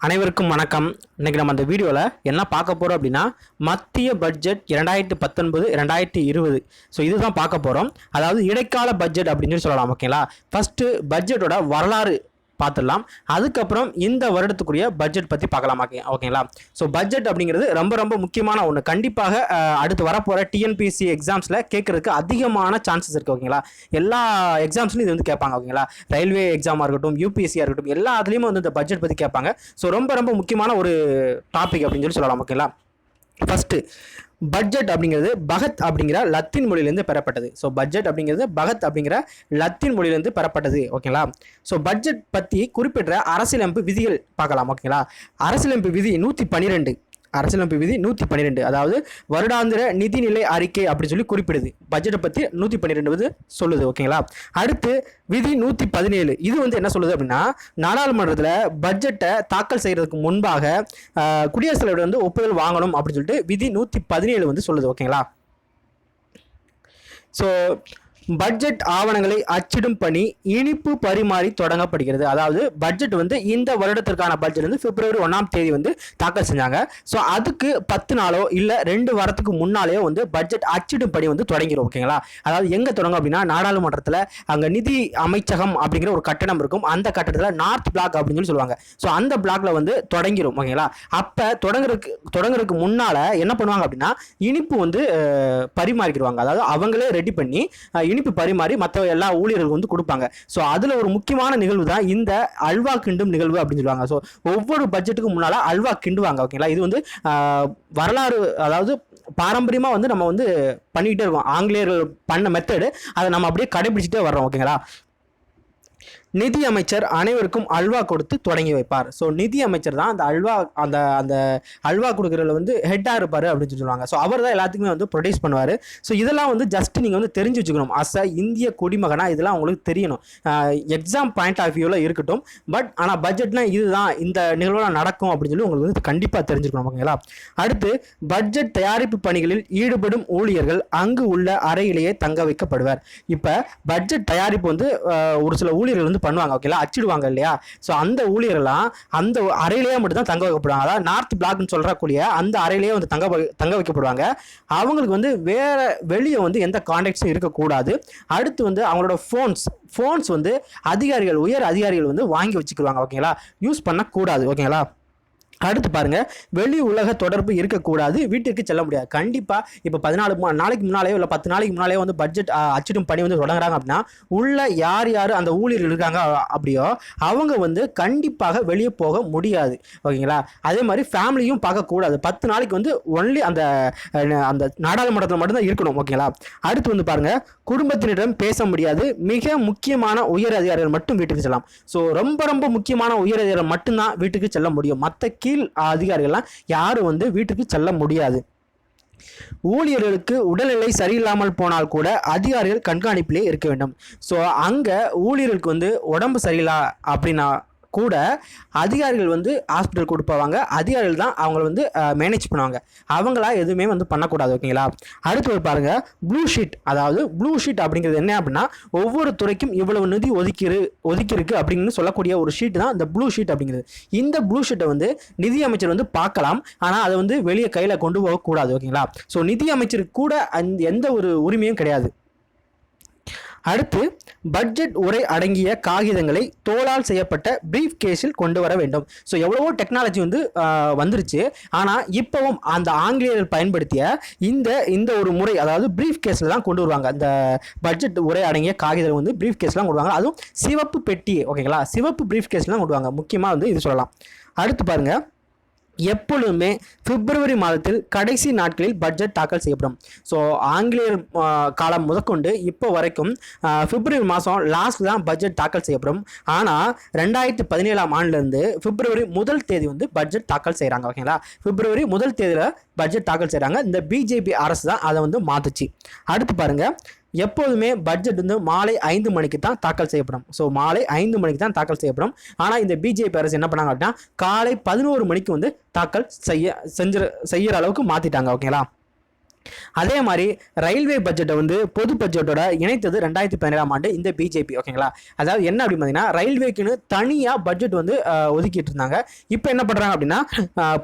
அனைவருக்கும் வணக்கம். இன்றைக்கி நம்ம அந்த வீடியோவில் என்ன பார்க்க போகிறோம் அப்படின்னா மத்திய பட்ஜெட் இரண்டாயிரத்தி பத்தொன்பது ரெண்டாயிரத்தி இருபது. ஸோ இதுதான் பார்க்க போகிறோம் அதாவது இடைக்கால பட்ஜெட் அப்படின்னு சொல்லி சொல்லலாம் ஓகேங்களா ஃபஸ்ட்டு பட்ஜெட்டோட வரலாறு பார்த்துடலாம் அதுக்கப்புறம் இந்த வருடத்துக்குரிய பட்ஜெட் பற்றி பார்க்கலாம்? ஓகே ஓகேங்களா? ஸோ பட்ஜெட் அப்படிங்கிறது ரொம்ப ரொம்ப முக்கியமான ஒன்று கண்டிப்பாக அடுத்து வரப்போகிற டிஎன்பிஎஸ்சி எக்ஸாம்ஸில் கேட்குறதுக்கு அதிகமான சான்சஸ் இருக்குது ஓகேங்களா? எல்லா எக்ஸாம்ஸ்லையும் இது வந்து கேட்பாங்க ஓகேங்களா? ரயில்வே எக்ஸாமாக இருக்கட்டும் யூபிஎஸ்சியாக இருக்கட்டும் எல்லாத்துலேயுமே வந்து இந்த பட்ஜெட் பற்றி கேட்பாங்க. ஸோ ரொம்ப ரொம்ப முக்கியமான ஒரு டாபிக் அப்படின்னு சொல்லி சொல்லலாம் ஓகேங்களா? ஃபஸ்ட்டு பட்ஜெட் அப்படிங்கிறது பகத் அப்படிங்கிற லத்தீன் மொழியிலேருந்து பெறப்பட்டது. ஸோ பட்ஜெட் அப்படிங்கிறது பகத் அப்படிங்கிற லத்தீன் மொழியிலேருந்து பெறப்பட்டது. ஓகேங்களா ஸோ பட்ஜெட் பற்றி குறிப்பிட்ட அரசியலமைப்பு விதிகள் பார்க்கலாம். ஓகேங்களா அரசியலமைப்பு விதி நூற்றி பன்னிரெண்டு அரசியலமைப்பு விதி நூற்றி பன்னிரெண்டு அதாவது வருடாந்திர நிதிநிலை அறிக்கை அப்படின்னு சொல்லி குறிப்பிடுது. பட்ஜெட்டை பற்றி நூற்றி பன்னிரெண்டு வந்து சொல்லுது ஓகேங்களா அடுத்து விதி நூற்றி பதினேழு இது வந்து என்ன சொல்லுது அப்படின்னா நாடாளுமன்றத்தில் பட்ஜெட்டை தாக்கல் செய்கிறதுக்கு முன்பாக குடியரசுத் தலைவர் வந்து ஒப்புதல் வாங்கணும் அப்படின்னு சொல்லிட்டு விதி நூற்றி பதினேழு வந்து சொல்லுது ஓகேங்களா ஸோ பட்ஜெட் ஆவணங்களை அச்சிடும் பணி இனிப்பு பரிமாறி தொடங்கப்படுகிறது. அதாவது பட்ஜெட் வந்து இந்த வருடத்திற்கான பட்ஜெட் வந்து பிப்ரவரி ஒன்றாம் தேதி வந்து தாக்கல் செஞ்சாங்க. ஸோ அதுக்கு பத்து நாளோ இல்லை ரெண்டு வாரத்துக்கு முன்னாலேயோ வந்து பட்ஜெட் அச்சிடும் பணி வந்து தொடங்கிடும் ஓகேங்களா அதாவது எங்கே தொடங்கும் அப்படின்னா நாடாளுமன்றத்தில் அங்கே நிதி அமைச்சகம் அப்படிங்கிற ஒரு கட்டணம் இருக்கும். அந்த கட்டடத்தில் நார்த் பிளாக் அப்படின்னு சொல்லி சொல்லுவாங்க. ஸோ அந்த பிளாக்ல வந்து தொடங்கிடும் ஓகேங்களா அப்போ தொடங்குறதுக்கு தொடங்குறதுக்கு முன்னால் என்ன பண்ணுவாங்க அப்படின்னா இனிப்பு வந்து பரிமாறிக்கிடுவாங்க. அதாவது அவங்களே ரெடி பண்ணி இனிப்பு பரிமாறி மற்ற எல்லா ஊழியர்களுக்கு வந்து கொடுப்பாங்க. ஸோ அதில் ஒரு முக்கியமான நிகழ்வு தான் இந்த அல்வா கிண்டும் நிகழ்வு அப்படின்னு சொல்லுவாங்க. ஸோ ஒவ்வொரு பட்ஜெட்டுக்கு முன்னால் அல்வா கிண்டுவாங்க ஓகேங்களா இது வந்து வரலாறு அதாவது பாரம்பரியமாக வந்து நம்ம வந்து பண்ணிக்கிட்டே இருக்கோம். ஆங்கிலேயர்கள் பண்ண மெத்தடு அதை நம்ம அப்படியே கடைபிடிச்சிட்டே வர்றோம் ஓகேங்களா நிதி அமைச்சர் அனைவருக்கும் அல்வா கொடுத்து தொடங்கி வைப்பார். ஸோ நிதி அமைச்சர் தான் அந்த அல்வா அந்த அந்த அல்வா கொடுக்குறதுல வந்து ஹெட்டாக இருப்பார் அப்படின்னு சொல்லி சொல்லுவாங்க. ஸோ அவர் தான் எல்லாத்துக்குமே வந்து ப்ரொடியூஸ் பண்ணுவார். ஸோ இதெல்லாம் வந்து ஜஸ்ட் நீங்கள் வந்து தெரிஞ்சு வச்சுக்கணும். அஸ் அ இந்திய குடிமகனாக இதெல்லாம் உங்களுக்கு தெரியணும். எக்ஸாம் பாயிண்ட் ஆஃப் வியூவில் இருக்கட்டும். பட் ஆனால் பட்ஜெட்னா இதுதான். இந்த நிகழ்வுலாம் நடக்கும் அப்படின்னு சொல்லி உங்களுக்கு வந்து கண்டிப்பாக தெரிஞ்சுக்கணும் ஓகேங்களா? அடுத்து பட்ஜெட் தயாரிப்பு பணிகளில் ஈடுபடும் ஊழியர்கள் அங்கு உள்ள அறையிலேயே தங்க வைக்கப்படுவார். இப்போ பட்ஜெட் தயாரிப்பு வந்து ஒரு சில ஊழியர்கள் வந்து பண்ணுவாங்க ஓகேங்களா அச்சிடுவாங்க இல்லையா? ஸோ அந்த ஊழியர்லாம் அந்த அறையிலேயே மட்டும் தான் தங்க வைக்கப்படுவாங்க. அதாவது நார்த் பிளாக்னு சொல்கிறக்கூடிய அந்த அறையிலேயே வந்து தங்க வை- தங்க வைக்கப்படுவாங்க. அவங்களுக்கு வந்து வேறு வெளியே வந்து எந்த கான்டாக்ட்ஸும் இருக்கக்கூடாது. அடுத்து வந்து அவங்களோட ஃபோன்ஸ் ஃபோன்ஸ் வந்து அதிகாரிகள் உயர் அதிகாரிகள் வந்து வாங்கி வச்சுக்கிடுவாங்க ஓகேங்களா யூஸ் பண்ணக்கூடாது ஓகேங்களா அடுத்து பாருங்கள் வெளி உலக தொடர்பு இருக்கக்கூடாது வீட்டுக்கு செல்ல முடியாது. கண்டிப்பாக இப்போ பதினாலு நாளைக்கு முன்னாலேயோ இல்லை பத்து நாளைக்கு முன்னாலேயோ வந்து பட்ஜெட் அச்சிடும் பணி வந்து தொடங்குறாங்க அப்படின்னா உள்ள யார் யார் அந்த ஊழியர்கள் இருக்காங்க அப்படியோ அவங்க வந்து கண்டிப்பாக வெளியே போக முடியாது. ஓகேங்களா? அதே மாதிரி ஃபேமிலியும் பார்க்கக்கூடாது. பத்து நாளைக்கு வந்து ஒன்லி அந்த அந்த நாடாளுமன்றத்தில் மட்டும்தான் இருக்கணும் ஓகேங்களா? அடுத்து வந்து பாருங்கள் குடும்பத்தினரிடம் பேச முடியாது. மிக முக்கியமான உயர் அதிகாரிகள் மட்டும் வீட்டுக்கு செல்லலாம். ஸோ ரொம்ப ரொம்ப முக்கியமான உயர் அதிகாரிகள் மட்டும்தான் வீட்டுக்கு செல்ல முடியும். மற்ற கீழ் அதிகாரிகள்லாம் யாரும் வந்து வீட்டுக்கு செல்ல முடியாது. ஊழியர்களுக்கு உடல்நிலை சரியில்லாமல் போனால் கூட அதிகாரிகள் கண்காணிப்பிலே இருக்க வேண்டும். ஸோ அங்கே ஊழியர்களுக்கு வந்து உடம்பு சரியில்லா அப்படின்னா கூட அதிகாரிகள் வந்து ஹாஸ்பிட்டல் கொடுப்பாங்க. அதிகாரிகள் தான் அவங்கள வந்து மேனேஜ் பண்ணுவாங்க. அவங்களா எதுவுமே வந்து பண்ணக்கூடாது ஓகேங்களா அடுத்து ஒரு பாருங்கள் ப்ளூ ஷீட் அதாவது ப்ளூ ஷீட் அப்படிங்கிறது என்ன அப்படின்னா ஒவ்வொரு துறைக்கும் இவ்வளவு நிதி ஒதுக்கிரு ஒதுக்கியிருக்கு அப்படின்னு சொல்லக்கூடிய ஒரு ஷீட் தான் இந்த ப்ளூ ஷீட் அப்படிங்கிறது. இந்த ப்ளூ ஷீட்டை வந்து நிதி அமைச்சர் வந்து பார்க்கலாம். ஆனால் அதை வந்து வெளியே கையில் கொண்டு போகக்கூடாது ஓகேங்களா ஸோ நிதியமைச்சருக்கு கூட அந்த எந்த ஒரு உரிமையும் கிடையாது. அடுத்து பட்ஜெட் உரை அடங்கிய காகிதங்களை தோளால் செய்யப்பட்ட பிரீஃப் கேஸில் கொண்டு வர வேண்டும். ஸோ எவ்வளவோ டெக்னாலஜி வந்து வந்துருச்சு. ஆனால் இப்போவும் அந்த ஆங்கிலேயர்கள் பயன்படுத்திய இந்த இந்த ஒரு முறை அதாவது பிரீஃப் கேஸில் தான் கொண்டு வருவாங்க. அந்த பட்ஜெட் உரை அடங்கிய காகிதம் வந்து பிரீஃப் கேஸ்லாம் கொண்டு வருவாங்க. அதுவும் சிவப்பு பெட்டி ஓகேங்களா சிவப்பு பிரீஃப் கேஸ்லாம் கொண்டு வருவாங்க. முக்கியமாக வந்து இது சொல்லலாம். அடுத்து பாருங்கள் எப்பொழுதுமே பிப்ரவரி மாதத்தில் கடைசி நாட்களில் பட்ஜெட் தாக்கல் செய்யப்படும். ஸோ ஆங்கிலேயர் காலம் முதற்கொண்டு இப்போ வரைக்கும் பிப்ரவரி மாதம் லாஸ்ட் தான் பட்ஜெட் தாக்கல் செய்யப்படும். ஆனால் ரெண்டாயிரத்தி பதினேழாம் ஆண்டுலேருந்து பிப்ரவரி முதல் தேதி வந்து பட்ஜெட் தாக்கல் செய்கிறாங்க ஓகேங்களா பிப்ரவரி முதல் தேதியில் பட்ஜெட் தாக்கல் செய்கிறாங்க இந்த பிஜேபி அரசு தான் அதை வந்து மாற்றுச்சு அடுத்து பாருங்கள் எப்போதுமே பட்ஜெட் வந்து மாலை ஐந்து மணிக்கு தான் தாக்கல் செய்யப்படும். ஸோ மாலை ஐந்து மணிக்கு தான் தாக்கல் செய்யப்படும். ஆனால் இந்த பிஜேபி அரசு என்ன பண்ணாங்க அப்படின்னா காலை பதினோரு மணிக்கு வந்து தாக்கல் செய்ய செஞ்சு செய்கிற அளவுக்கு மாற்றிட்டாங்க ஓகேங்களா அதே மாதிரி ரயில்வே பட்ஜெட்டை வந்து பொது பட்ஜெட்டோட இணைத்தது ரெண்டாயிரத்தி பதினேழாம் ஆண்டு இந்த பிஜேபி ஓகேங்களா அதாவது என்ன அப்படின்னு பார்த்தீங்கன்னா ரயில்வேக்குன்னு தனியாக பட்ஜெட் வந்து ஒதுக்கிட்டு இருந்தாங்க. இப்போ என்ன பண்ணுறாங்க அப்படின்னா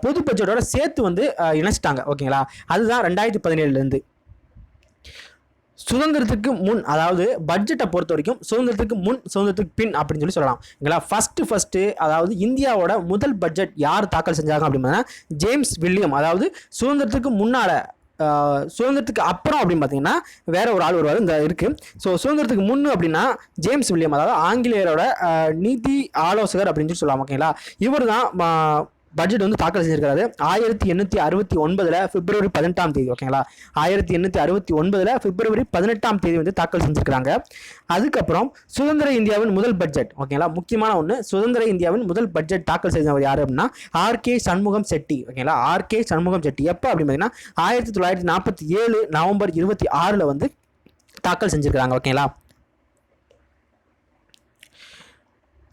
பொது பட்ஜெட்டோட சேர்த்து வந்து இணைச்சிட்டாங்க ஓகேங்களா அதுதான் ரெண்டாயிரத்தி பதினேழுலேருந்து சுதந்திரத்துக்கு முன் அதாவது பட்ஜெட்டை பொறுத்த வரைக்கும் சுதந்திரத்துக்கு முன் சுதந்திரத்துக்கு பின் அப்படின்னு சொல்லி சொல்லலாம். ஓகேங்களா ஃபஸ்ட்டு ஃபஸ்ட்டு அதாவது இந்தியாவோட முதல் பட்ஜெட் யார் தாக்கல் செஞ்சாங்க அப்படின்னா ஜேம்ஸ் வில்லியம். அதாவது சுதந்திரத்துக்கு முன்னால் சுதந்திரத்துக்கு அப்புறம் அப்படின்னு பார்த்தீங்கன்னா வேற ஒரு ஆள் வருவார் இந்த இருக்குது ஸோ சுதந்திரத்துக்கு முன்னு அப்படின்னா ஜேம்ஸ் வில்லியம் அதாவது ஆங்கிலேயரோட நிதி ஆலோசகர் அப்படின்னு சொல்லி சொல்லலாம் ஓகேங்களா இவர் தான் பட்ஜெட் வந்து தாக்கல் செஞ்சிருக்காரு. ஆயிரத்தி எண்ணூற்றி அறுபத்தி ஒன்பதில் பிப்ரவரி பதினெட்டாம் தேதி ஓகேங்களா ஆயிரத்தி எண்ணூற்றி அறுபத்தி ஒன்பதில் பிப்ரவரி பதினெட்டாம் தேதி வந்து தாக்கல் செஞ்சிருக்காங்க அதுக்கப்புறம் சுதந்திர இந்தியாவின் முதல் பட்ஜெட் ஓகேங்களா முக்கியமான ஒன்று சுதந்திர இந்தியாவின் முதல் பட்ஜெட் தாக்கல் செஞ்சவர் யார் அப்படின்னா ஆர்கே சண்முகம் செட்டி ஓகேங்களா ஆர்கே சண்முகம் செட்டி. எப்போ அப்படின்னு பார்த்தீங்கன்னா ஆயிரத்தி தொள்ளாயிரத்தி நாற்பத்தி ஏழு நவம்பர் இருபத்தி ஆறில் வந்து தாக்கல் செஞ்சுருக்கிறாங்க ஓகேங்களா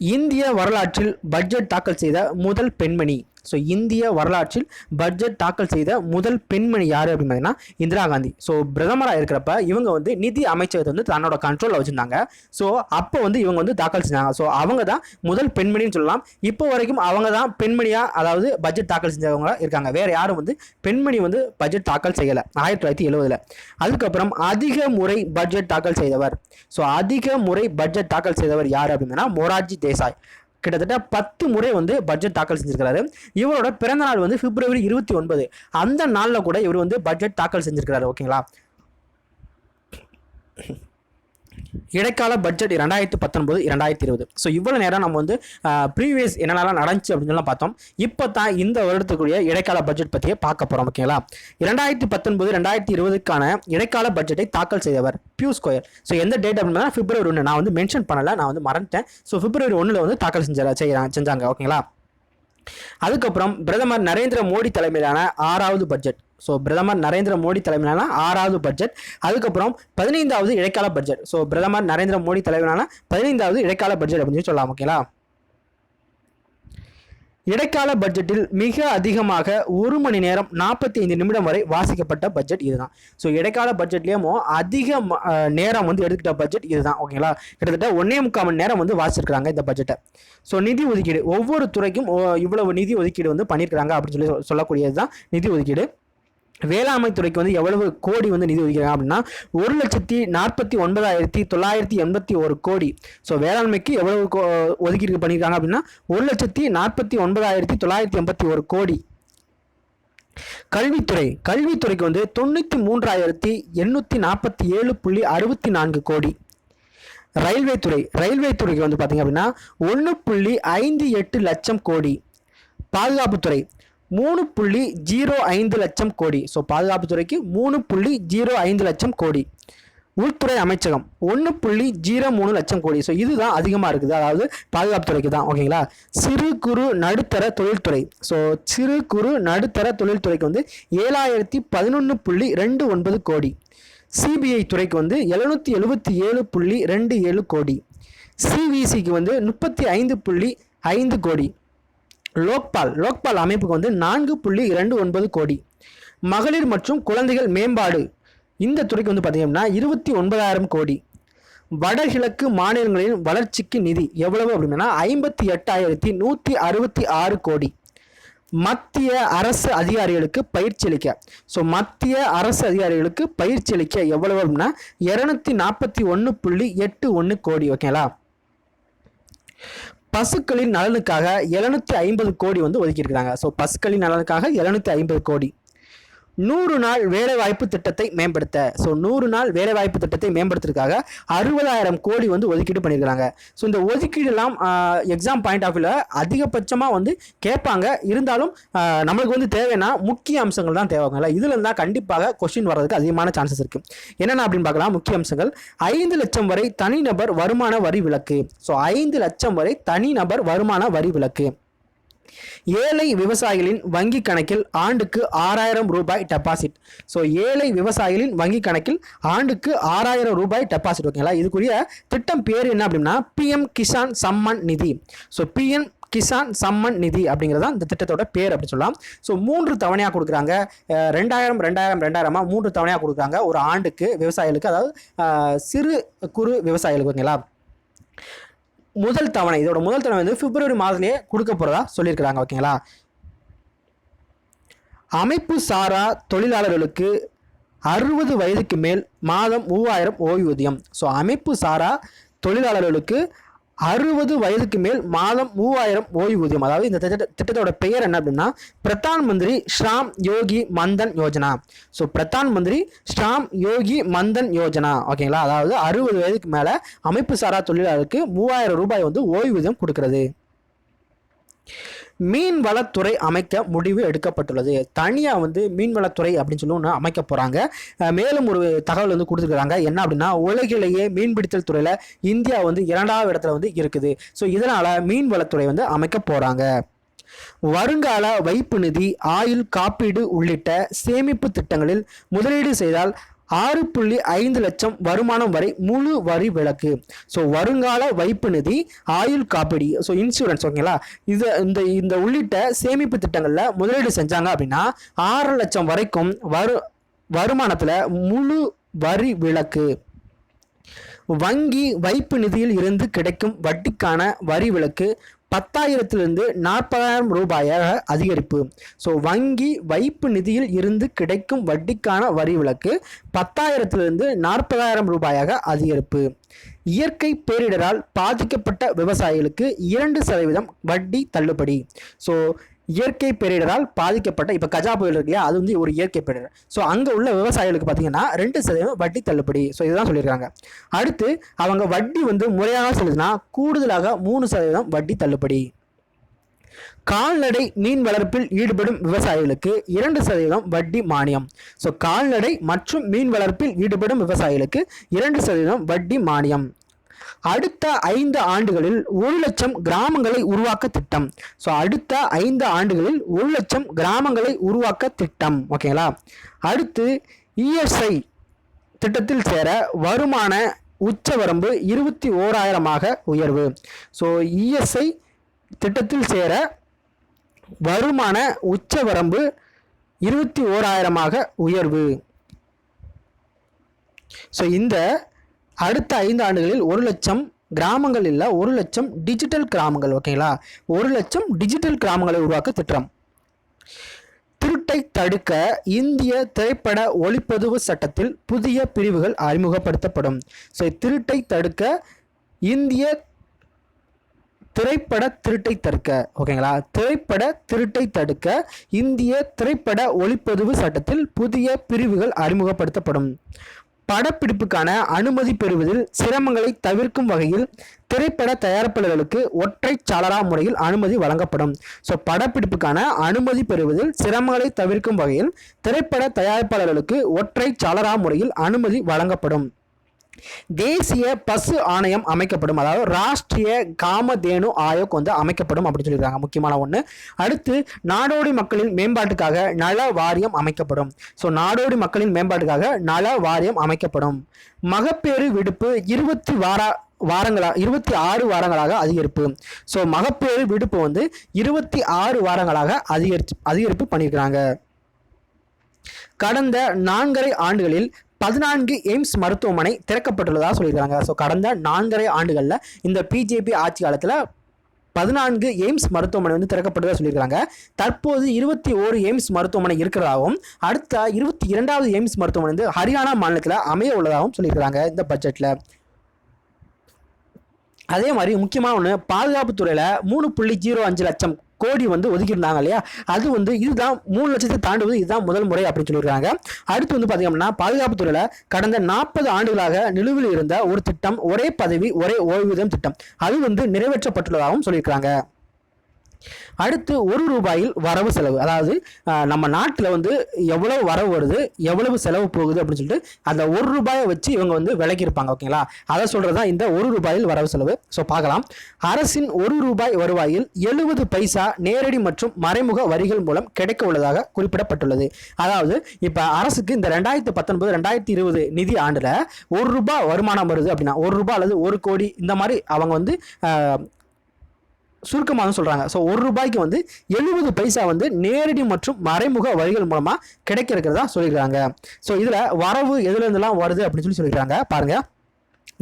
இந்திய வரலாற்றில் பட்ஜெட் தாக்கல் செய்த முதல் பெண்மணி ஸோ இந்திய வரலாற்றில் பட்ஜெட் தாக்கல் செய்த முதல் பெண்மணி யார் அப்படின்னு பார்த்தீங்கன்னா இந்திரா காந்தி. ஸோ பிரதமராக இருக்கிறப்ப இவங்க வந்து நிதி அமைச்சகத்தை வந்து தன்னோட கண்ட்ரோலில் வச்சுருந்தாங்க. ஸோ அப்போ வந்து இவங்க வந்து தாக்கல் செஞ்சாங்க. ஸோ அவங்க தான் முதல் பெண்மணின்னு சொல்லலாம். இப்போ வரைக்கும் அவங்க தான் பெண்மணியாக அதாவது பட்ஜெட் தாக்கல் செஞ்சவங்க இருக்காங்க. வேறு யாரும் வந்து பெண்மணி வந்து பட்ஜெட் தாக்கல் செய்யலை. ஆயிரத்தி தொள்ளாயிரத்தி எழுபதில் அதுக்கப்புறம் அதிக முறை பட்ஜெட் தாக்கல் செய்தவர். ஸோ அதிக முறை பட்ஜெட் தாக்கல் செய்தவர் யார் அப்படின்னா மொராஜி தேசாய். கிட்டத்தட்ட பத்து முறை வந்து பட்ஜெட் தாக்கல் செஞ்சிருக்காரு இவரோட பிறந்த நாள் வந்து பிப்ரவரி இருபத்தி ஒன்பது. அந்த நாளில் கூட இவர் வந்து பட்ஜெட் தாக்கல் செஞ்சிருக்கிறாரு ஓகேங்களா இடைக்கால பட்ஜெட் இரண்டாயிரத்தி பத்தொன்பது இரண்டாயிரத்தி இருபது. ஸோ இவ்வளோ நேரம் நம்ம வந்து ப்ரீவியஸ் என்னென்னலாம் நடந்துச்சு அப்படின்னு சொல்லலாம் பார்த்தோம். இப்போ தான் இந்த வருடத்துக்குரிய இடைக்கால பட்ஜெட் பற்றியே பார்க்க போகிறோம் ஓகேங்களா இரண்டாயிரத்தி பத்தொன்பது ரெண்டாயிரத்தி இருபதுக்கான இடைக்கால பட்ஜெட்டை தாக்கல் செய்தவர் பியூஸ் ஸ்கொயர் ஸோ எந்த டேட் அப்படின்னா பிப்ரவரி ஒன்று நான் வந்து மென்ஷன் பண்ணலை நான் வந்து மறந்துட்டேன். ஸோ பிப்ரவரி ஒன்றில் வந்து தாக்கல் செஞ்ச செய்கிறாங்க செஞ்சாங்க ஓகேங்களா அதுக்கப்புறம் பிரதமர் நரேந்திர மோடி தலைமையிலான ஆறாவது பட்ஜெட் ஸோ பிரதமர் நரேந்திர மோடி தலைமையிலான ஆறாவது பட்ஜெட் அதுக்கப்புறம் பதினைந்தாவது இடைக்கால பட்ஜெட் ஸோ பிரதமர் நரேந்திர மோடி தலைமையிலான பதினைந்தாவது இடைக்கால பட்ஜெட் அப்படின்னு சொல்லலாம் ஓகேங்களா இடைக்கால பட்ஜெட்டில் மிக அதிகமாக ஒரு மணி நேரம் நாற்பத்தி ஐந்து நிமிடம் வரை வாசிக்கப்பட்ட பட்ஜெட் இதுதான். ஸோ இடைக்கால பட்ஜெட்லேயும் அதிக ம- நேரம் வந்து எடுத்துக்கிட்ட பட்ஜெட் இதுதான் ஓகேங்களா கிட்டத்தட்ட ஒன்னே முக்கால் மணி நேரம் வந்து வாசிச்சிருக்காங்க இந்த பட்ஜெட்டை ஸோ நிதி ஒதுக்கீடு. ஒவ்வொரு துறைக்கும் ஓ- இவ்வளவு நிதி ஒதுக்கீடு வந்து பண்ணியிருக்காங்க அப்படின்னு சொல்லி சொல்லக்கூடியது தான் நிதி ஒதுக்கீடு. வேளாண்மை துறைக்கு வந்து எவ்வளவு கோடி வந்து நிதி ஒதுக்கிறாங்க அப்படின்னா ஒரு லட்சத்தி நாற்பத்தி ஒன்பதாயிரத்தி தொள்ளாயிரத்தி எண்பத்தி ஒரு கோடி. ஸோ வேளாண்மைக்கு எவ்வளவு கோ- ஒதுக்கீடு பண்ணியிருக்காங்க அப்படின்னா ஒரு லட்சத்தி நாற்பத்தி ஒன்பதாயிரத்தி தொள்ளாயிரத்தி எண்பத்தி ஒரு கோடி. கல்வித்துறை கல்வித்துறைக்கு வந்து தொண்ணூற்றி மூன்றாயிரத்தி எண்ணூற்றி நாற்பத்தி ஏழு புள்ளி அறுபத்தி நான்கு கோடி. ரயில்வே துறை ரயில்வே துறைக்கு வந்து பார்த்தீங்க அப்படின்னா ஒன்று புள்ளி ஐந்து எட்டு லட்சம் கோடி. பாதுகாப்புத்துறை மூணு புள்ளி ஜீரோ ஐந்து லட்சம் கோடி. ஸோ பாதுகாப்புத்துறைக்கு மூணு புள்ளி ஜீரோ ஐந்து லட்சம் கோடி. உள்துறை அமைச்சகம் ஒன்று புள்ளி ஜீரோ மூணு லட்சம் கோடி. ஸோ இதுதான் அதிகமாக இருக்குது. அதாவது பாதுகாப்புத்துறைக்கு தான் ஓகேங்களா சிறு குறு நடுத்தர தொழில்துறை. ஸோ சிறு குறு நடுத்தர தொழில்துறைக்கு வந்து ஏழாயிரத்தி பதினொன்று புள்ளி ரெண்டு ஒன்பது கோடி. சிபிஐ துறைக்கு வந்து எழுநூற்றி எழுபத்தி ஏழு புள்ளி ரெண்டு ஏழு கோடி. சிவிசிக்கு வந்து முப்பத்தி ஐந்து புள்ளி ஐந்து கோடி. லோக்பால் லோக்பால் அமைப்புக்கு வந்து நான்கு புள்ளி இரண்டு ஒன்பது கோடி. மகளிர் மற்றும் குழந்தைகள் மேம்பாடு. இந்த துறைக்கு வந்து பார்த்தீங்கன்னா இருபத்தி ஒன்பதாயிரம் கோடி. வடகிழக்கு மாநிலங்களின் வளர்ச்சிக்கு நிதி எவ்வளவு அப்படின்னா ஐம்பத்தி எட்டாயிரத்தி நூற்றி அறுபத்தி ஆறு கோடி. மத்திய அரசு அதிகாரிகளுக்கு பயிற்சி அளிக்க. ஸோ மத்திய அரசு அதிகாரிகளுக்கு பயிற்சி அளிக்க எவ்வளவு அப்படின்னா இரநூத்தி நாற்பத்தி ஒன்று புள்ளி எட்டு ஒன்று கோடி ஓகேங்களா பசுக்களின் நலனுக்காக எழுநூற்றி ஐம்பது கோடி வந்து ஒதுக்கியிருக்கிறாங்க. ஸோ பசுக்களின் நலனுக்காக எழுநூற்றி ஐம்பது கோடி. நூறு நாள் வேலைவாய்ப்பு திட்டத்தை மேம்படுத்த. ஸோ நூறு நாள் வேலைவாய்ப்பு திட்டத்தை மேம்படுத்துறதுக்காக அறுபதாயிரம் கோடி வந்து ஒதுக்கீடு பண்ணியிருக்கிறாங்க ஸோ இந்த ஒதுக்கீடுலாம் எக்ஸாம் பாயிண்ட் ஆஃப் வியூவில் அதிகபட்சமாக வந்து கேட்பாங்க. இருந்தாலும் நம்மளுக்கு வந்து தேவைன்னா முக்கிய அம்சங்கள் தான் தேவைங்களா இதில் இருந்தால் கண்டிப்பாக கொஸ்டின் வர்றதுக்கு அதிகமான சான்சஸ் இருக்குது என்னென்ன அப்படின்னு பார்க்கலாம். முக்கிய அம்சங்கள். ஐந்து லட்சம் வரை தனிநபர் வருமான வரி விலக்கு. ஸோ ஐந்து லட்சம் வரை தனிநபர் வருமான வரி விலக்கு. ஏழை விவசாயிகளின் வங்கி கணக்கில் ஆண்டுக்கு ஆறாயிரம் ரூபாய் டெபாசிட் ஸோ ஏழை விவசாயிகளின் வங்கி கணக்கில் ஆண்டுக்கு ஆறாயிரம் ரூபாய் டெபாசிட் ஓகேங்களா இதுக்குரிய திட்டம் பேர் என்ன அப்படின்னா PM Kisan Samman Nidhi so PM Kisan Samman Nidhi அப்படிங்கிறது தான் இந்த திட்டத்தோட பேர் அப்படின்னு சொல்லலாம். ஸோ மூன்று தவணையாக கொடுக்குறாங்க. ரெண்டாயிரம் ரெண்டாயிரம் ரெண்டாயிரமா? மூன்று தவணையாக கொடுக்குறாங்க ஒரு ஆண்டுக்கு விவசாயிகளுக்கு. அதாவது சிறு குறு விவசாயிகளுக்கு ஓகேங்களா முதல் தவணை இதோட முதல் தவணை வந்து பிப்ரவரி மாதத்துலேயே கொடுக்க போகிறதா சொல்லியிருக்கிறாங்க ஓகேங்களா? அமைப்பு சாரா தொழிலாளர்களுக்கு அறுபது வயதுக்கு மேல் மாதம் மூவாயிரம் ஓய்வூதியம். ஸோ அமைப்பு சாரா தொழிலாளர்களுக்கு அறுபது வயதுக்கு மேல் மாதம் மூவாயிரம் ஓய்வூதியம். அதாவது இந்த திட்ட திட்டத்தோட பெயர் என்ன அப்படின்னா பிரதான் மந்திரி ஸ்ராம் யோகி மந்தன் யோஜனா. ஸோ பிரதான் மந்திரி ஸ்ராம் யோகி மந்தன் யோஜனா. ஓகேங்களா அதாவது அறுபது வயதுக்கு மேலே அமைப்பு சாரா தொழிலாளருக்கு மூவாயிரம் ரூபாய் வந்து ஓய்வூதியம் கொடுக்கிறது. மீன்வளத்துறை அமைக்க முடிவு எடுக்கப்பட்டுள்ளது. தனியாக வந்து மீன்வளத்துறை அப்படின்னு சொல்லி ஒன்று அமைக்க போகிறாங்க மேலும் ஒரு தகவல் வந்து கொடுத்துருக்காங்க என்ன அப்படின்னா உலகிலேயே மீன்பிடித்தல் துறையில் இந்தியா வந்து இரண்டாவது இடத்துல வந்து இருக்குது. ஸோ இதனால் மீன்வளத்துறை வந்து அமைக்க போகிறாங்க வருங்கால வைப்பு நிதி ஆயுள் காப்பீடு உள்ளிட்ட சேமிப்பு திட்டங்களில் முதலீடு செய்தால் ஆறு புள்ளி ஐந்து லட்சம் வருமானம் வரை முழு வரி விலக்கு. ஸோ வருங்கால வைப்பு நிதி ஆயுள் காப்பீடு ஸோ இன்சூரன்ஸ் ஓகேங்களா இது இந்த இந்த உள்ளிட்ட சேமிப்பு திட்டங்களில் முதலீடு செஞ்சாங்க அப்படின்னா ஆறு லட்சம் வரைக்கும் வரு வருமானத்தில் முழு வரி விலக்கு. வங்கி வைப்பு நிதியில் இருந்து கிடைக்கும் வட்டிக்கான வரி விலக்கு பத்தாயிரத்திலிருந்து நாற்பதாயிரம் ரூபாயாக அதிகரிப்பு. ஸோ வங்கி வைப்பு நிதியில் இருந்து கிடைக்கும் வட்டிக்கான வரி விலக்கு பத்தாயிரத்திலிருந்து நாற்பதாயிரம் ரூபாயாக அதிகரிப்பு. இயற்கை பேரிடரால் பாதிக்கப்பட்ட விவசாயிகளுக்கு இரண்டு சதவீதம் வட்டி தள்ளுபடி. ஸோ இயற்கை பேரிடரால் பாதிக்கப்பட்ட இப்போ கஜா புயல் இருக்கு இல்லையா அது வந்து ஒரு இயற்கை பேரிடர். ஸோ அங்கே உள்ள விவசாயிகளுக்கு பார்த்தீங்கன்னா ரெண்டு சதவீதம் வட்டி தள்ளுபடி. ஸோ இதுதான் சொல்லியிருக்காங்க. அடுத்து அவங்க வட்டி வந்து முறையாக செலுத்தினா கூடுதலாக மூணு சதவீதம் வட்டி தள்ளுபடி. கால்நடை மீன் வளர்ப்பில் ஈடுபடும் விவசாயிகளுக்கு இரண்டு சதவீதம் வட்டி மானியம். ஸோ கால்நடை மற்றும் மீன் வளர்ப்பில் ஈடுபடும் விவசாயிகளுக்கு இரண்டு சதவீதம் வட்டி மானியம். அடுத்த ஐந்து ஆண்டுகளில் ஒரு லட்சம் கிராமங்களை உருவாக்க திட்டம். ஸோ அடுத்த ஐந்து ஆண்டுகளில் ஒரு லட்சம் கிராமங்களை உருவாக்க திட்டம். ஓகேங்களா அடுத்து இஎஸ்ஐ திட்டத்தில் சேர வருமான உச்சவரம்பு இருபத்தி ஓராயிரமாக உயர்வு. ஸோ இஎஸ்ஐ திட்டத்தில் சேர வருமான உச்சவரம்பு இருபத்தி ஓராயிரமாக உயர்வு. ஸோ இந்த அடுத்த ஐந்து ஆண்டுகளில் ஒரு லட்சம் கிராமங்கள் இல்லை ஒரு லட்சம் டிஜிட்டல் கிராமங்கள் ஓகேங்களா ஒரு லட்சம் டிஜிட்டல் கிராமங்களை உருவாக்க திட்டம். திருட்டை தடுக்க இந்திய திரைப்பட ஒளிப்பதிவு சட்டத்தில் புதிய பிரிவுகள் அறிமுகப்படுத்தப்படும். ஸோ திருட்டை தடுக்க இந்திய திரைப்பட திருட்டை தடுக்க ஓகேங்களா திரைப்பட திருட்டை தடுக்க இந்திய திரைப்பட ஒளிப்பதிவு சட்டத்தில் புதிய பிரிவுகள் அறிமுகப்படுத்தப்படும். படப்பிடிப்புக்கான அனுமதி பெறுவதில் சிரமங்களை தவிர்க்கும் வகையில் திரைப்பட தயாரிப்பாளர்களுக்கு ஒற்றை சாளரா முறையில் அனுமதி வழங்கப்படும். ஸோ படப்பிடிப்புக்கான அனுமதி பெறுவதில் சிரமங்களை தவிர்க்கும் வகையில் திரைப்பட தயாரிப்பாளர்களுக்கு ஒற்றை சாளரா முறையில் அனுமதி வழங்கப்படும். தேசிய பசு ஆணையம் அமைக்கப்படும் அதாவது ராஷ்டிரிய காமதேனு ஆயோக் வந்து அமைக்கப்படும் அப்படின்னு சொல்லியிருக்காங்க முக்கியமான ஒன்று அடுத்து நாடோடி மக்களின் மேம்பாட்டுக்காக நல வாரியம் அமைக்கப்படும். ஸோ நாடோடி மக்களின் மேம்பாட்டுக்காக நல வாரியம் அமைக்கப்படும். மகப்பேறு விடுப்பு இருபத்தி வாரா வாரங்களா இருபத்தி ஆறு வாரங்களாக அதிகரிப்பு. ஸோ மகப்பேறு விடுப்பு வந்து இருபத்தி ஆறு வாரங்களாக அதிகரிச்சு அதிகரிப்பு பண்ணியிருக்கிறாங்க. கடந்த நான்கரை ஆண்டுகளில் பதினான்கு எய்ம்ஸ் மருத்துவமனை திறக்கப்பட்டுள்ளதாக சொல்லியிருக்காங்க. ஸோ கடந்த நான்கரை ஆண்டுகளில் இந்த பிஜேபி ஆட்சி காலத்தில் பதினான்கு எய்ம்ஸ் மருத்துவமனை வந்து திறக்கப்பட்டதாக சொல்லியிருக்காங்க. தற்போது இருபத்தி ஓரு எய்ம்ஸ் மருத்துவமனை இருக்கிறதாகவும் அடுத்த இருபத்தி இரண்டாவது எய்ம்ஸ் மருத்துவமனை வந்து ஹரியானா மாநிலத்தில் அமைய உள்ளதாகவும் சொல்லியிருக்கிறாங்க இந்த பட்ஜெட்டில் அதே மாதிரி முக்கியமாக ஒன்று பாதுகாப்புத்துறையில் மூணு புள்ளி ஜீரோ அஞ்சு லட்சம் கோடி வந்து ஒதுக்கியிருந்தாங்க இல்லையா? அது வந்து இதுதான் மூணு லட்சத்தை தாண்டுவது இதுதான் முதல் முறை அப்படின்னு சொல்லியிருக்காங்க. அடுத்து வந்து பார்த்தீங்கன்னா பாதுகாப்புத்துறையில் கடந்த நாற்பது ஆண்டுகளாக நிலுவில் இருந்த ஒரு திட்டம் ஒரே பதவி ஒரே ஓய்வூதியம் திட்டம். அது வந்து நிறைவேற்றப்பட்டுள்ளதாகவும் சொல்லியிருக்காங்க. அடுத்து ஒரு ரூபாயில் வரவு செலவு. அதாவது நம்ம நாட்டில் வந்து எவ்வளவு வரவு வருது எவ்வளவு செலவு போகுது அப்படின்னு சொல்லிட்டு அந்த ஒரு ரூபாயை வச்சு இவங்க வந்து விலைக்கு இருப்பாங்க ஓகேங்களா? அதை சொல்கிறது தான் இந்த ஒரு ரூபாயில் வரவு செலவு. ஸோ பார்க்கலாம். அரசின் ஒரு ரூபாய் வருவாயில் எழுபது பைசா நேரடி மற்றும் மறைமுக வரிகள் மூலம் கிடைக்க உள்ளதாக குறிப்பிடப்பட்டுள்ளது. அதாவது இப்போ அரசுக்கு இந்த ரெண்டாயிரத்து பத்தொன்பது ரெண்டாயிரத்தி இருபது நிதி ஆண்டில் ஒரு ரூபாய் வருமானம் வருது அப்படின்னா ஒரு ரூபாய் அல்லது ஒரு கோடி இந்த மாதிரி அவங்க வந்து சுருக்கமாக சொல்கிறாங்க ஸோ ஒரு ரூபாய்க்கு வந்து எழுபது பைசா வந்து நேரடி மற்றும் மறைமுக வழிகள் மூலமாக கிடைக்கிறதா இருக்கிறதா சொல்லியிருக்காங்க. ஸோ இதில் வரவு எதுலேருந்துலாம் வருது அப்படின்னு சொல்லி சொல்லியிருக்காங்க. பாருங்கள்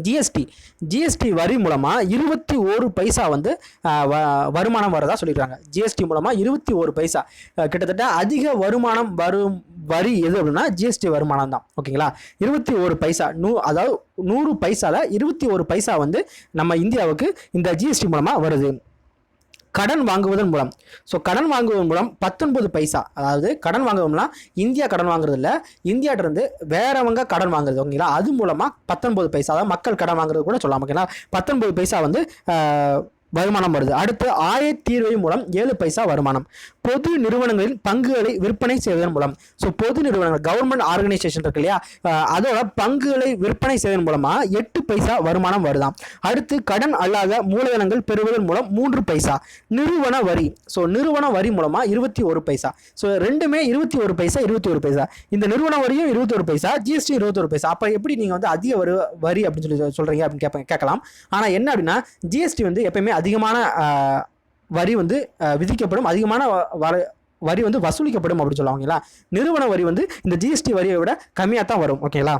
ஜிஎஸ்டி ஜிஎஸ்டி வரி மூலமாக இருபத்தி ஒரு பைசா வந்து வ- வருமானம் வரதா சொல்லியிருக்காங்க. ஜிஎஸ்டி மூலமாக இருபத்தி ஒரு பைசா. கிட்டத்தட்ட அதிக வருமானம் வரும் வரி எது அப்படின்னா ஜிஎஸ்டி வருமானம் தான். ஓகேங்களா? இருபத்தி ஒரு பைசா. நூ அதாவது நூறு பைசாவில் இருபத்தி ஒரு பைசா வந்து நம்ம இந்தியாவுக்கு இந்த ஜிஎஸ்டி மூலமாக வருது. கடன் வாங்குவதன் மூலம். ஸோ கடன் வாங்குவதன் மூலம் பத்தொன்பது பைசா. அதாவது கடன் வாங்குவோம்னா இந்தியா கடன் வாங்குறது இல்லை இந்தியாட்டிருந்து வேறவங்க கடன் வாங்குறது ஓகேங்களா? அது மூலமாக பத்தொன்பது பைசா அதாவது மக்கள் கடன் வாங்குறது கூட சொல்லலாம் ஓகேங்களா? பத்தொன்பது பைசா வந்து வருமானம் வருது. அடுத்து ஆயத்தீர்வை மூலம் ஏழு பைசா வருமானம். பொது நிறுவனங்களில் பங்குகளை விற்பனை செய்வதன் மூலம். ஸோ பொது நிறுவனங்கள் கவர்மெண்ட் ஆர்கனைசேஷன் இருக்கு இல்லையா? அதோட பங்குகளை விற்பனை செய்வதன் மூலமாக எட்டு பைசா வருமானம் வருதாம். அடுத்து கடன் அல்லாத மூலதனங்கள் பெறுவதன் மூலம் மூன்று பைசா. நிறுவன வரி. ஸோ நிறுவன வரி மூலமாக இருபத்தி ஒரு பைசா. ஸோ ரெண்டுமே இருபத்தி ஒரு பைசா இருபத்தி ஒரு பைசா. இந்த நிறுவன வரியும் இருபத்தி ஒரு பைசா ஜிஎஸ்டி இருபத்தி ஒரு பைசா. அப்போ எப்படி நீங்கள் வந்து அதிக வரி வரி அப்படின்னு சொல்லி சொல்கிறீங்க அப்படின்னு கேட்ப கேட்கலாம். ஆனால் என்ன அப்படின்னா ஜிஎஸ்டி வந்து எப்பயுமே அதிகமான வரி வந்து விதிக்கப்படும். அதிகமான வ- வர வரி வந்து வசூலிக்கப்படும் அப்படின்னு சொல்லுவாங்களா நிறுவன வரி வந்து இந்த ஜிஎஸ்டி வரியை விட கம்மியாக தான் வரும் ஓகேங்களா?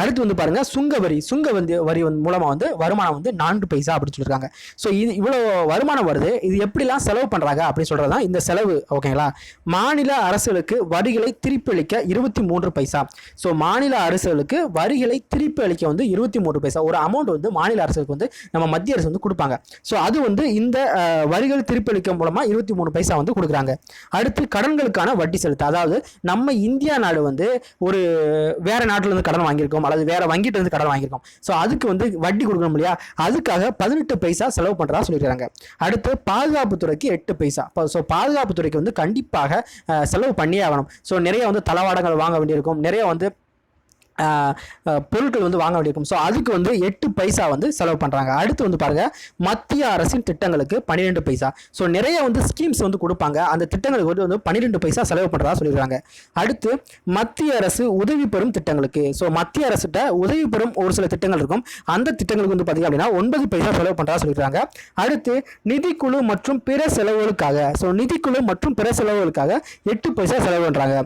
அடுத்து வந்து பாருங்க சுங்க வரி சுங்க வந்து வரி வந்து மூலமாக வந்து வருமானம் வந்து நான்கு பைசா அப்படின்னு சொல்லியிருக்காங்க ஸோ இது இவ்வளோ வருமானம் வருது. இது எப்படிலாம் செலவு பண்ணுறாங்க அப்படின்னு சொல்கிறது தான் இந்த செலவு ஓகேங்களா மாநில அரசுகளுக்கு வரிகளை திருப்பளிக்க இருபத்தி மூன்று பைசா. ஸோ மாநில அரசுகளுக்கு வரிகளை திருப்பி அளிக்க வந்து இருபத்தி மூன்று பைசா. ஒரு அமௌண்ட் வந்து மாநில அரசுக்கு வந்து நம்ம மத்திய அரசு வந்து கொடுப்பாங்க. ஸோ அது வந்து இந்த வரிகள் திருப்பி அளிக்க மூலமாக இருபத்தி மூணு பைசா வந்து கொடுக்குறாங்க. அடுத்து கடன்களுக்கான வட்டி செலுத்த அதாவது நம்ம இந்தியா நாடு வந்து ஒரு வேற நாட்டுல இருந்து கடன் வாங்கியிருக்கோம். அல்லது வேற வங்கிட்டு இருந்து கடன் வாங்கியிருக்கோம். ஸோ அதுக்கு வந்து வட்டி கொடுக்கணும் இல்லையா? அதுக்காக பதினெட்டு பைசா செலவு பண்ணுறதா சொல்லியிருக்காங்க. அடுத்து பாதுகாப்பு துறைக்கு எட்டு பைசா. ஸோ பாதுகாப்பு துறைக்கு வந்து கண்டிப்பாக செலவு பண்ணியே ஆகணும். ஸோ நிறைய வந்து தளவாடங்கள் வாங்க வேண்டியிருக்கும். நிறைய வந்து பொருட்கள் வந்து வாங்க வேண்டியிருக்கும். ஸோ அதுக்கு வந்து எட்டு பைசா வந்து செலவு பண்ணுறாங்க அடுத்து வந்து பாருங்கள் மத்திய அரசின் திட்டங்களுக்கு பன்னிரெண்டு பைசா. ஸோ நிறைய வந்து ஸ்கீம்ஸ் வந்து கொடுப்பாங்க. அந்த திட்டங்களுக்கு வந்து வந்து பன்னிரெண்டு பைசா செலவு பண்ணுறதா சொல்லிடுறாங்க அடுத்து மத்திய அரசு உதவி பெறும் திட்டங்களுக்கு. ஸோ மத்திய அரசுகிட்ட உதவி பெறும் ஒரு சில திட்டங்கள் இருக்கும். அந்த திட்டங்களுக்கு வந்து பார்த்தீங்க அப்படின்னா ஒன்பது பைசா செலவு பண்ணுறதா சொல்லிடுறாங்க அடுத்து நிதிக்குழு மற்றும் பிற செலவுகளுக்காக. ஸோ நிதிக்குழு மற்றும் பிற செலவுகளுக்காக எட்டு பைசா செலவு பண்ணுறாங்க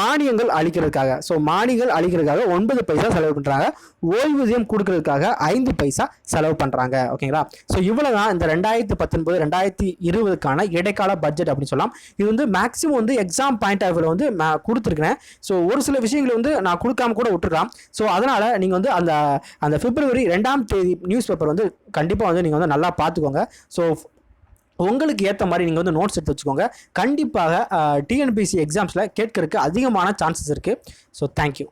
மானியங்கள் அளிக்கிறதுக்காக. ஸோ மானியங்கள் அளிக்கிறதுக்காக ஒன்பது பைசா செலவு பண்ணுறாங்க ஓய்வூதியம் கொடுக்கறதுக்காக ஐந்து பைசா செலவு பண்ணுறாங்க ஓகேங்களா? ஸோ இவ்வளோ தான் இந்த ரெண்டாயிரத்தி பத்தொன்பது ரெண்டாயிரத்தி இருபதுக்கான இடைக்கால பட்ஜெட் அப்படின்னு சொல்லலாம். இது வந்து மேக்ஸிமம் வந்து எக்ஸாம் பாயிண்ட் ஆஃப் வியூவில் வந்து நான் கொடுத்துருக்கிறேன். ஸோ ஒரு சில விஷயங்களை வந்து நான் கொடுக்காம கூட விட்டுருக்கலாம். ஸோ அதனால் நீங்கள் வந்து அந்த அந்த பிப்ரவரி ரெண்டாம் தேதி நியூஸ் பேப்பர் வந்து கண்டிப்பாக வந்து நீங்கள் வந்து நல்லா பார்த்துக்கோங்க. ஸோ உங்களுக்கு ஏற்ற மாதிரி நீங்கள் வந்து நோட்ஸ் எடுத்து வச்சுக்கோங்க. கண்டிப்பாக டிஎன்பிசி எக்ஸாம்ஸில் கேட்கறதுக்கு அதிகமான சான்சஸ் இருக்குது ஸோ தேங்க்யூ